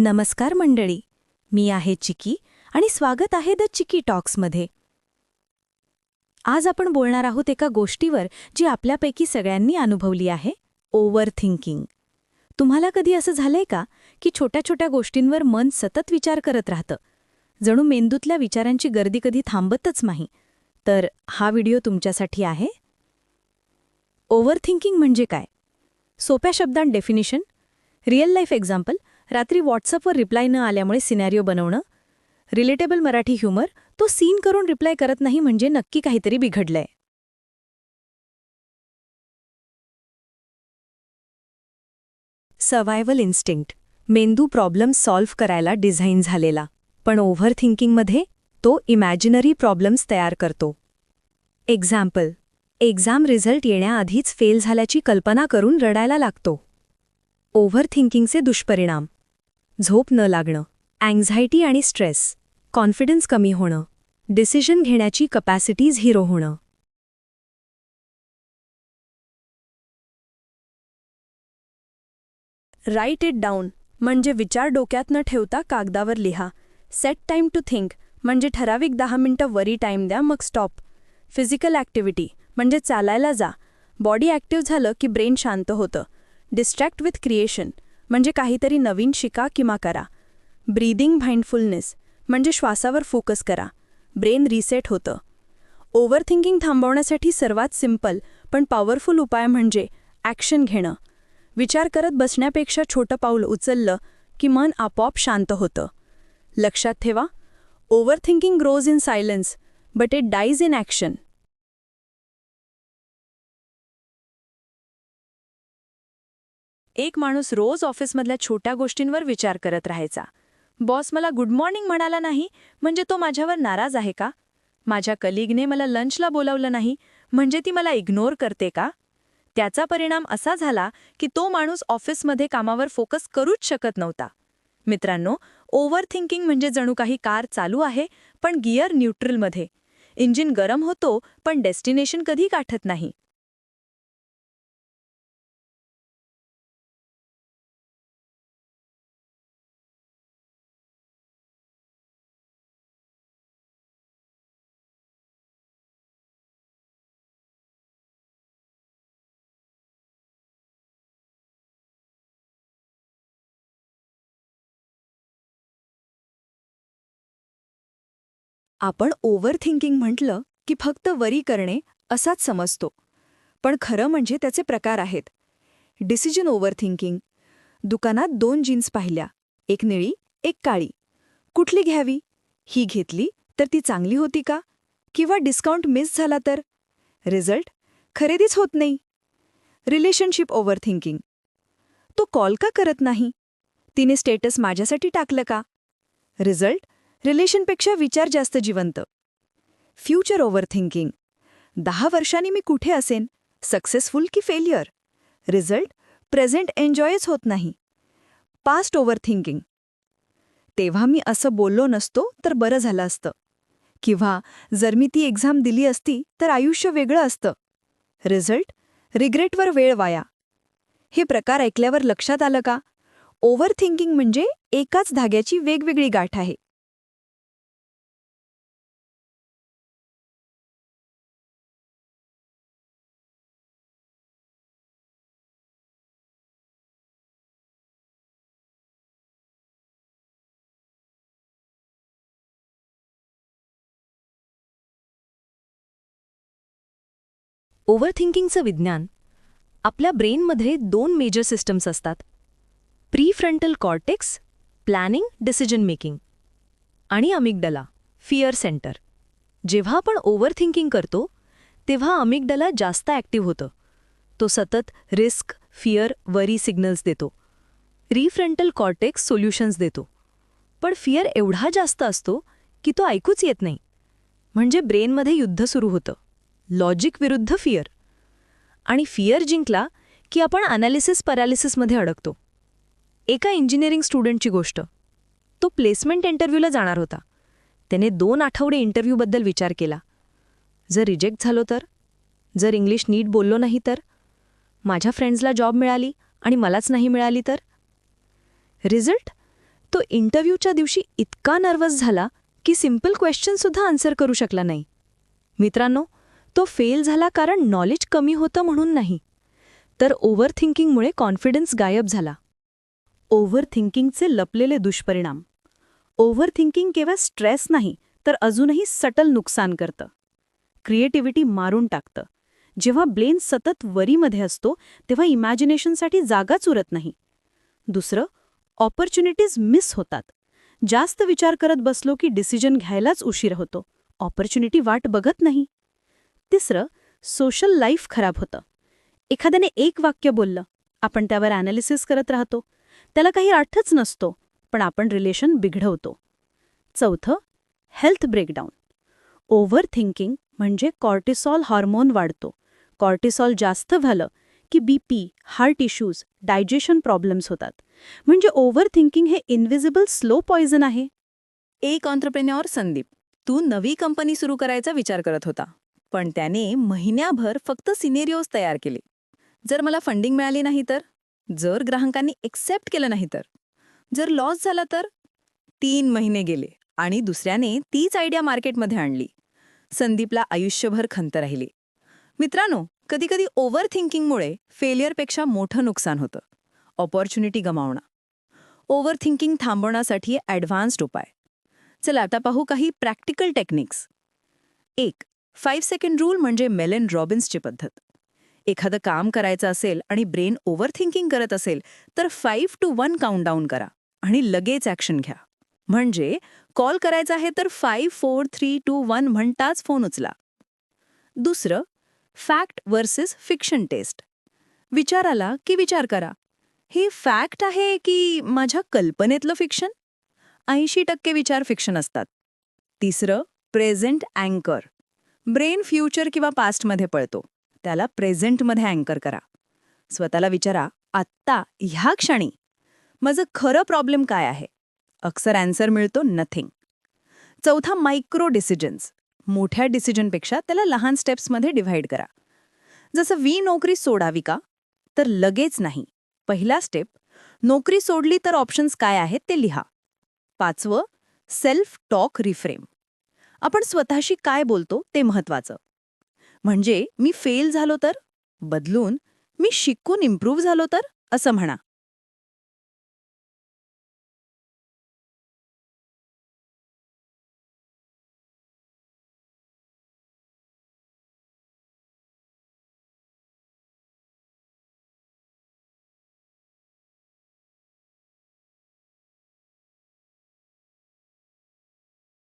नमस्कार मंडळी. मी आहे चिकी आणि स्वागत आहे द चिकी टॉक्समध्ये. आज आपण बोलणार आहोत एका गोष्टीवर जी आपल्यापैकी सगळ्यांनी अनुभवली आहे ओव्हर थिंकिंग तुम्हाला कधी असं झालंय का की छोट्या छोट्या गोष्टींवर मन सतत विचार करत राहतं? जणू मेंदूतल्या विचारांची गर्दी कधी थांबतच नाही. तर हा व्हिडिओ तुमच्यासाठी आहे. ओव्हर थिंकिंग म्हणजे काय? सोप्या शब्दांत डेफिनिशन? Real life example? रात्री व्हॉट्सअपवर रिप्लाय न आल्यामुळे सिनॅरिओ बनवणं रिलेटेबल मराठी ह्युमर तो सीन करून रिप्लाय करत नाही म्हणजे नक्की काहीतरी बिघडलंय. सर्वायवल इन्स्टिंक्ट मेंदू प्रॉब्लेम सॉल्व्ह करायला डिझाईन झालेला पण ओव्हर थिंकिंगमध्ये तो इमॅजिनरी प्रॉब्लेम्स तयार करतो. एक्झाम्पल एक्झाम रिझल्ट येण्याआधीच फेल झाल्याची कल्पना करून रडायला लागतो. ओव्हर थिंकिंगचे दुष्परिणाम. झोप न लागणं अँझायटी आणि स्ट्रेस कॉन्फिडन्स कमी होणं डिसिजन घेण्याची कपॅसिटीज हिरो होणं. राईट इट डाऊन म्हणजे विचार डोक्यात न ठेवता कागदावर लिहा. सेट टाइम टू थिंक म्हणजे ठराविक दहा मिनिटं वरी टाईम द्या मग स्टॉप फिजिकल ॲक्टिव्हिटी म्हणजे चालायला जा. बॉडी ॲक्टिव्ह झालं की ब्रेन शांत होतं. डिस्ट्रॅक्ट विथ क्रिएशन म्हणजे काहीतरी नवीन शिका किंवा करा. ब्रीदिंग माइंडफुलनेस म्हणजे श्वासावर फोकस करा. ब्रेन रिसेट होतं. ओव्हरथिंकिंग थांबवण्यासाठी सर्वात सिंपल पण पॉवरफुल उपाय म्हणजे ॲक्शन घेणं. विचार करत बसण्यापेक्षा छोटं पाऊल उचललं की मन आपोआप शांत होतं. लक्षात ठेवा overthinking grows in silence but it dies in action. एक माणूस रोज ऑफिसमधल्या छोट्या गोष्टींवर विचार करत राहायचा. बॉस मला गुड मॉर्निंग म्हणाला नाही म्हणजे तो माझ्यावर नाराज आहे का? माझ्या कलिगने मला लंचला बोलावलं नाही म्हणजे ती मला इग्नोर करते का? त्याचा परिणाम असा झाला की तो माणूस ऑफिसमध्ये कामावर फोकस करूच शकत नव्हता. मित्रांनो ओव्हर थिंकिंग म्हणजे जणू काही कार चालू आहे पण गिअर न्यूट्रलमध्ये. इंजिन गरम होतो पण डेस्टिनेशन कधी गाठत नाही. आपण ओव्हर थिंकिंग म्हटलं की फक्त वरी करणे असाच समजतो. पण खरं म्हणजे त्याचे प्रकार आहेत. डिसिजन ओव्हर थिंकिंग दुकानात दोन जीन्स पाहिल्या. एक निळी एक काळी. कुठली घ्यावी? ही घेतली तर ती चांगली होती का? किंवा डिस्काउंट मिस झाला तर? रिझल्ट खरेदीच होत नाही. रिलेशनशिप ओव्हर थिंकिंग तो कॉल का करत नाही? तिने स्टेटस माझ्यासाठी टाकलं का? रिझल्ट रिलेशनपेक्षा विचार जास्त जिवंत. फ्युचर ओव्हर थिंकिंग दहा वर्षांनी मी कुठे असेन? सक्सेसफुल की फेल्युअर? रिझल्ट प्रेझेंट एन्जॉयच होत नाही. पास्ट ओव्हर थिंकिंग तेव्हा मी असं बोललो नसतो तर बरं झालं असतं. किंवा जर मी ती एक्झाम दिली असती तर आयुष्य वेगळं असतं. रिझल्ट रिग्रेटवर वेळ वाया. हे प्रकार ऐकल्यावर लक्षात आलं का? ओव्हर थिंकिंग म्हणजे एकाच धाग्याची वेगवेगळी गाठ आहे. ओव्हरथिंकिंगचं विज्ञान आपल्या ब्रेनमध्ये दोन मेजर सिस्टम्स असतात. Pre frontal cortex planning decision making आणि अमिगडला फिअर सेंटर. जेव्हा आपण ओव्हरथिंकिंग करतो तेव्हा अमिगडला जास्त ॲक्टिव्ह होतं. तो सतत रिस्क फिअर वरी सिग्नल्स देतो. रिफ्रंटल कॉर्टेक्स सोल्युशन्स देतो. पण फिअर एवढा जास्त असतो की तो ऐकूच येत नाही. म्हणजे ब्रेनमध्ये युद्ध सुरू होतं. लॉजिक विरुद्ध फिअर आणि फिअर जिंकला की आपण अनालिसिस पॅरालिसिसमध्ये अडकतो. एका इंजिनिअरिंग स्टुडंटची गोष्ट. तो प्लेसमेंट इंटरव्ह्यूला जाणार होता. त्याने दोन आठवडे इंटरव्ह्यूबद्दल विचार केला. जर रिजेक्ट झालो तर? जर इंग्लिश नीट बोललो नाही तर? माझ्या फ्रेंड्सला जॉब मिळाली आणि मलाच नाही मिळाली तर? रिझल्ट तो इंटरव्ह्यूच्या दिवशी इतका नर्वस झाला की सिंपल क्वेश्चनसुद्धा आन्सर करू शकला नाही. मित्रांनो तो फेल झाला कारण नॉलेज कमी होतं म्हणून नाही. तर ओव्हर थिंकिंगमुळे कॉन्फिडन्स गायब झाला. ओव्हर थिंकिंगचे लपलेले दुष्परिणाम. ओव्हर थिंकिंग केवळ स्ट्रेस नाही तर अजूनही सटल नुकसान करतं. क्रिएटिव्हिटी मारून टाकतं. जेव्हा ब्लेन सतत वरीमध्ये असतो तेव्हा इमॅजिनेशनसाठी जागाच उरत नाही. दुसरं ऑपॉर्च्युनिटीज मिस होतात. जास्त विचार करत बसलो की डिसिजन घ्यायलाच उशीर होतो. ऑपॉर्च्युनिटी वाट बघत नाही. तिसरं सोशल लाईफ खराब होतं. एखाद्याने एक वाक्य बोललं आपण त्यावर ॲनालिसिस करत राहतो. त्याला काही अर्थच नसतो पण आपण रिलेशन बिघडवतो. चौथं हेल्थ ब्रेकडाऊन ओव्हर थिंकिंग म्हणजे कॉर्टिसॉल हॉर्मोन वाढतो. कॉर्टिसॉल जास्त झालं की BP heart issues digestion problems होतात. म्हणजे ओव्हर थिंकिंग हे इन्व्हिजिबल स्लो पॉयझन आहे. एक ऑन्टरप्रेन्युअर संदीप तू नवी कंपनी सुरू करायचा विचार करत होता. पण त्याने महिन्याभर फक्त सिनेरिओज तयार केले. जर मला फंडिंग मिळाली नाही तर? जर ग्राहकांनी एक्सेप्ट केलं नाही तर? जर लॉस झाला तर? तीन महिने गेले आणि दुसऱ्याने तीच आयडिया मार्केटमध्ये आणली. संदीपला आयुष्यभर खंत राहिली. मित्रांनो कधीकधी ओव्हर थिंकिंगमुळे फेलियरपेक्षा मोठं नुकसान होतं. ऑपॉर्च्युनिटी गमावणं. ओव्हर थिंकिंग थांबवण्यासाठी ॲडव्हान्स्ड उपाय. चला आता पाहू काही प्रॅक्टिकल टेक्निक्स. एक फाईव्ह सेकंड रूल म्हणजे मेलन रॉबिन्सची पद्धत. एखादं काम करायचं असेल आणि ब्रेन ओव्हर थिंकिंग करत असेल तर फाईव्ह टू वन काउंटडाऊन करा आणि लगेच ॲक्शन घ्या. म्हणजे कॉल करायचा आहे तर five four three two one म्हणताच phone उचला. दुसरं फॅक्ट वर्सेस फिक्शन टेस्ट विचार आला की विचार करा. हे फॅक्ट आहे की माझ्या कल्पनेतलं फिक्शन ऐंशी टक्के विचार फिक्शन असतात. तिसरं प्रेझेंट अँकर ब्रेन फ्युचर किंवा पास्टमध्ये पळतो. त्याला प्रेझेंटमध्ये अँकर करा. स्वतःला विचारा आत्ता ह्या क्षणी माझं खरं प्रॉब्लेम काय आहे? अक्सर अँसर मिळतो नथिंग. चौथा मायक्रो डिसिजन्स. मोठ्या डिसिजनपेक्षा त्याला लहान स्टेप्समध्ये डिव्हाइड करा. जसं वी नोकरी सोडावी का? तर लगेच नाही. पहिला स्टेप नोकरी सोडली तर ऑप्शन्स काय आहेत ते लिहा. पाचवं सेल्फ टॉक रिफ्रेम. आपण स्वतःशी काय बोलतो ते महत्वाचं म्हणजे मी फेल झालो तर? बदलून मी शिकून इम्प्रूव्ह झालो तर? असं म्हणा.